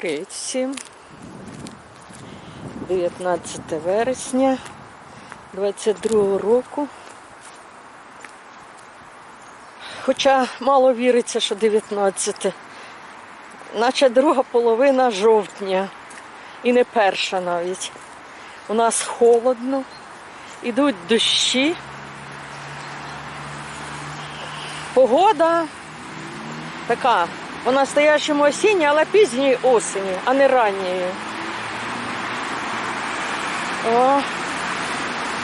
Привіт всім. 19 вересня 22 року. Хоча мало віриться, що 19. Наче друга половина жовтня. І не перша навіть. У нас холодно, ідуть дощі. Погода така по-настоящему осіння, але пізньої осені, а не ранньої. О,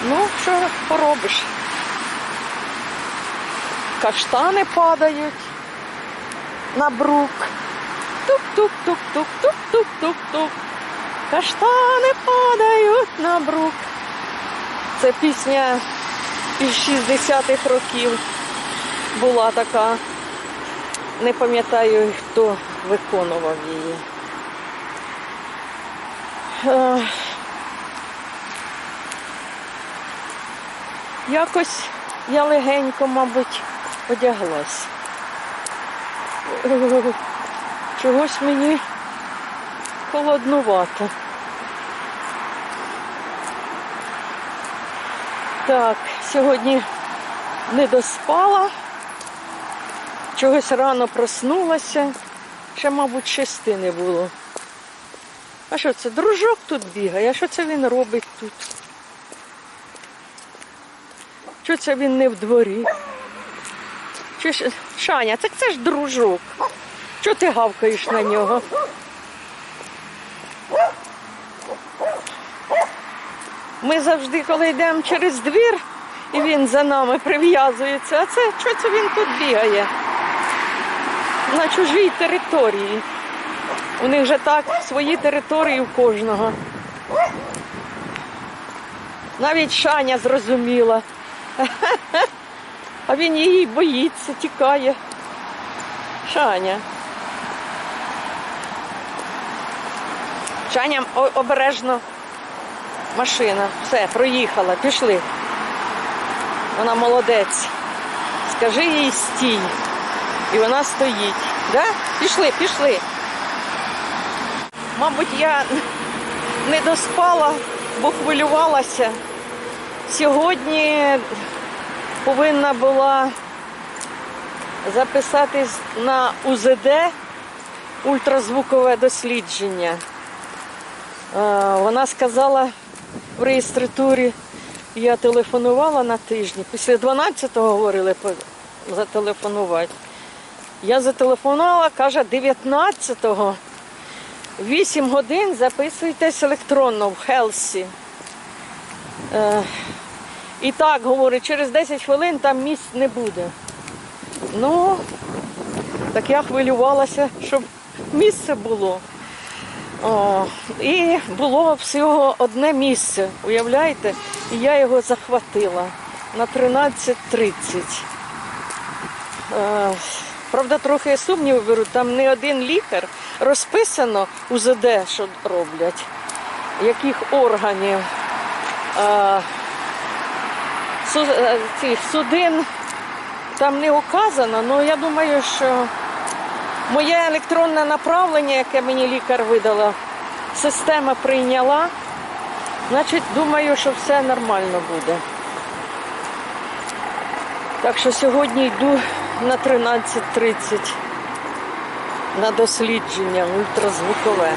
ну, що поробиш? Каштани падають на брук. Тук-тук-тук-тук-тук-тук-тук-тук. Каштани падають на брук. Це пісня із 60-х років була така. Не пам'ятаю, хто виконував її. Е, Якось я легенько, мабуть, одяглась. Чогось мені холоднувато. Так, сьогодні не доспала. Чогось рано проснулася, ще, мабуть, шести не було. А що це? Дружок тут бігає, а що це він робить тут? Що це він не в дворі? Чи ж... Шаня, так це ж дружок. Чого ти гавкаєш на нього? Ми завжди, коли йдемо через двір, і він за нами прив'язується, а це що це він тут бігає? На чужій території. У них же так свої території у кожного. Навіть Шаня зрозуміла. А він її боїться, тікає. Шаня. Шаня обережно машина. Все, проїхала, пішли. Вона молодець. Скажи їй стій. І вона стоїть. Да? Пішли, пішли. Мабуть, я не доспала, бо хвилювалася. Сьогодні повинна була записатись на УЗД ультразвукове дослідження. Е, Вона сказала в реєстратурі, я телефонувала на тижні. Після 12-го говорили зателефонувати. Я зателефонувала, каже, 19-го. 8 годин записуйтесь електронно в Хелсі. Е, і так, говорить, через 10 хвилин там місць не буде. Ну, так я хвилювалася, щоб місце було. О, і було всього одне місце, уявляєте? І я його захватила на 13.30. Е, Правда, трохи сумнів беру, там не один лікар розписано УЗД, що роблять, яких органів. Су- е, Цих судин там не указано, але я думаю, що моє електронне направлення, яке мені лікар видала, система прийняла, значить, думаю, що все нормально буде. Так що сьогодні йду на 13.30 на дослідження ультразвукове.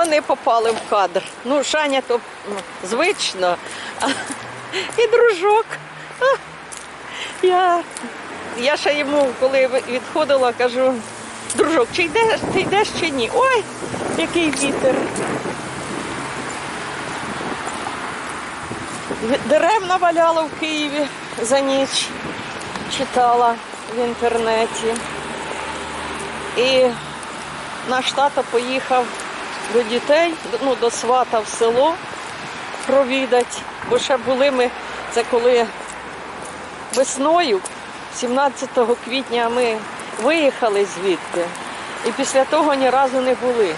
Вони попали в кадр. Ну, Шаня то ну, звично, і дружок. Я, я ще йому, коли відходила, кажу, дружок, чи йдеш, ти йдеш чи ні? Ой, який вітер. Дерев наваляло в Києві за ніч. читала в інтернеті. І наш тато поїхав до дітей, ну, до свата в село провідати. Бо ще були ми, це коли весною, 17 квітня ми виїхали звідти. І після того ні разу не були.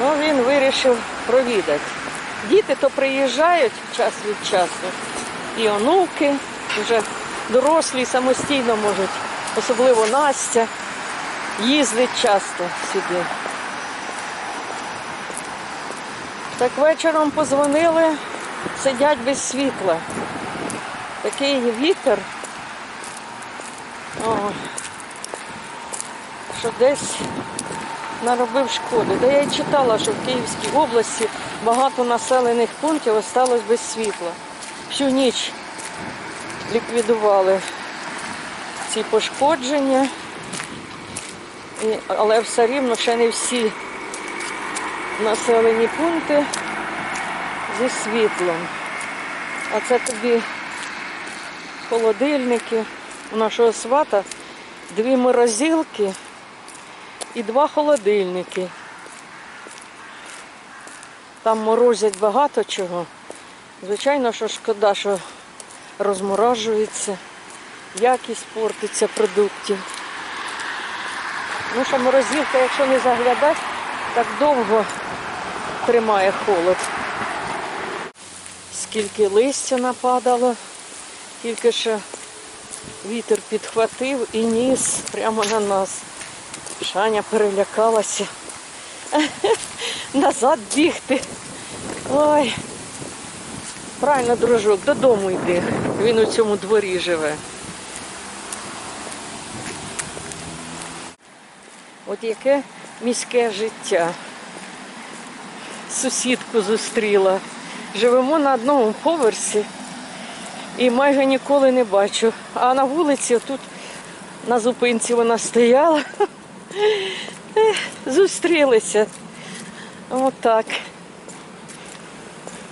Ну, він вирішив провідати. Діти то приїжджають час від часу, і онуки вже дорослі самостійно можуть, особливо Настя, їздить часто сюди. Так вечором позвонили, сидять без світла. Такий вітер, о, що десь наробив шкоди. Та я читала, що в Київській області багато населених пунктів осталось без світла. Всю ніч ліквідували ці пошкодження, але все рівно ще не всі населені пункти зі світлом. А це тобі холодильники. У нашого свата дві морозилки і два холодильники. Там морозять багато чого. Звичайно, що шкода, що розморожується, якість портиться продуктів. Ну що морозилка, якщо не заглядати, так довго тримає холод. Скільки листя нападало, тільки що вітер підхватив і ніс прямо на нас. Шаня перелякалася. Назад бігти. Ой. Правильно, дружок, додому йди. Він у цьому дворі живе. От яке міське життя. Сусідку зустріла. Живемо на одному поверсі і майже ніколи не бачу. А на вулиці тут на зупинці вона стояла. Зустрілися. Отак.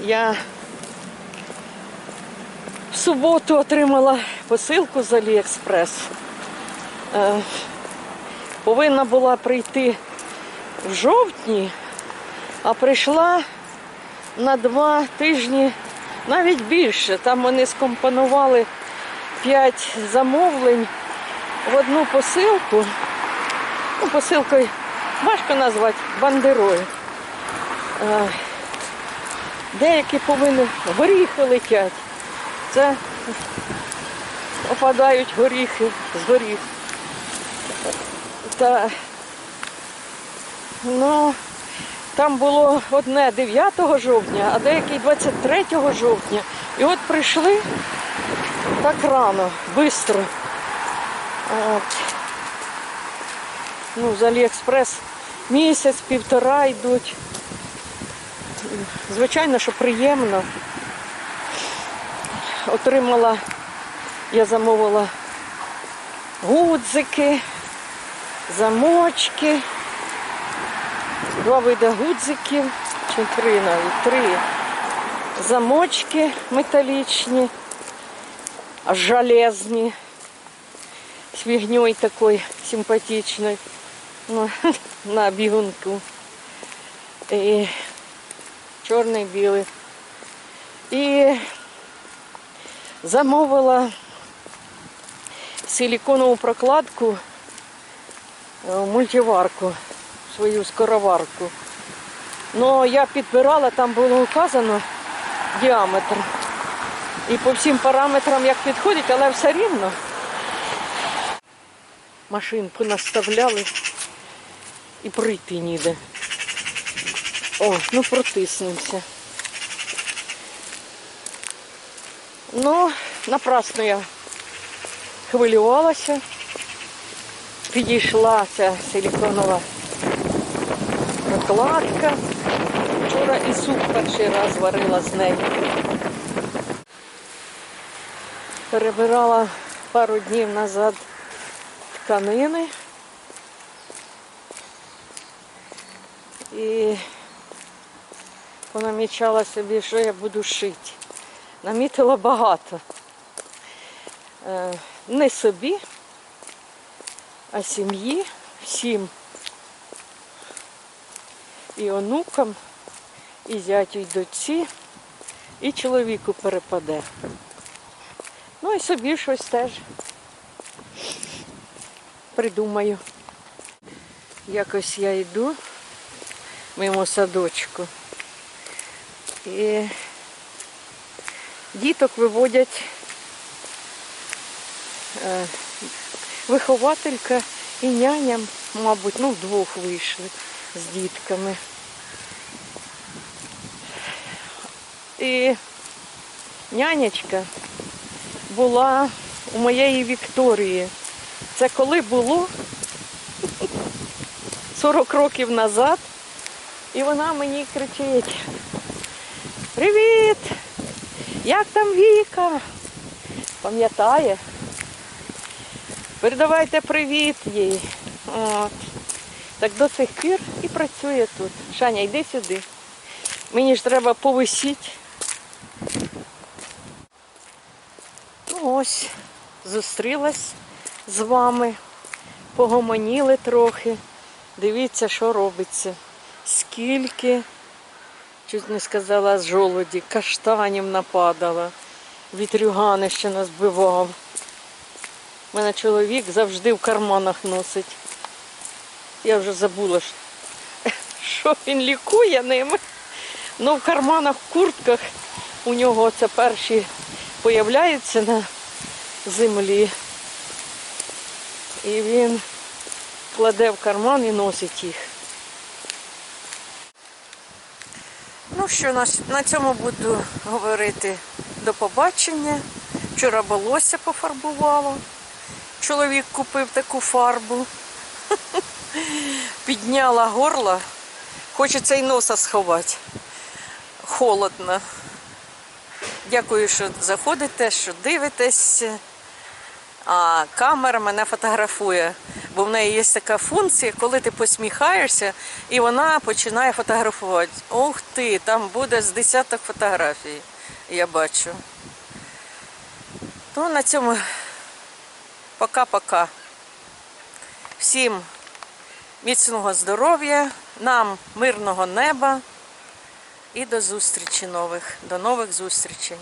Я в суботу отримала посилку з Аліекспрес. Е, Повинна була прийти в жовтні, а прийшла на два тижні, навіть більше. Там вони скомпонували п'ять замовлень в одну посилку. Ну, посилкою важко назвати бандерою. Е, Деякі повинні горіхи летять. Це опадають горіхи з горіх. Та, ну, там було одне 9 жовтня, а деякі 23 жовтня. І от прийшли так рано, швидко. От. Ну, з Аліекспрес місяць, півтора йдуть. Звичайно, що приємно. Отримала, я замовила гудзики, замочки, два види гудзиків, чи три навіть, три замочки металічні, железні, з фігньою такою симпатичною ну, на бігунку. І чорний білий. І замовила силіконову прокладку е, мультиварку, свою скороварку. Ну, я підбирала, там було указано діаметр. І по всім параметрам як підходить, але все рівно. Машин понаставляли і пройти ніде. О, ну протиснемося. Ну, напрасно я хвилювалася. Підійшла ця силіконова прокладка. Вчора і суп перший раз варила з нею. Перебирала пару днів назад тканини. І понамічала собі, що я буду шити. Намітила багато. Е, Не собі, а сім'ї, всім. І онукам, і зятю, і доці, і чоловіку перепаде. Ну і собі щось теж придумаю. Якось я йду мимо садочку. І діток виводять е, вихователька і няням, мабуть, ну, вдвох вийшли з дітками. І нянечка була у моєї Вікторії. Це коли було 40 років назад. І вона мені кричить: Привіт! Як там Віка? Пам'ятає? Передавайте привіт їй. От. Так до сих пір працює тут. Шаня, йди сюди. Мені ж треба повисіти. Ну ось, зустрілась з вами, погомоніли трохи. Дивіться, що робиться. Скільки, чуть не сказала, з жолоді, каштанів нападало. Вітрюгани ще назбивав. У мене чоловік завжди в карманах носить. Я вже забула, що- що він лікує ними. Ну, в карманах, в куртках у нього це перші появляються на землі. І він кладе в карман і носить їх. Ну що, на, цьому буду говорити до побачення. Вчора волосся пофарбувало. Чоловік купив таку фарбу. Підняла горло. Хочеться й носа сховати. Холодно. Дякую, що заходите, що дивитесь. А камера мене фотографує, бо в неї є така функція, коли ти посміхаєшся, і вона починає фотографувати. Ух ти, там буде з десяток фотографій, я бачу. То на цьому пока-пока. Всім міцного здоров'я, нам мирного неба і до зустрічі нових, до нових зустрічей.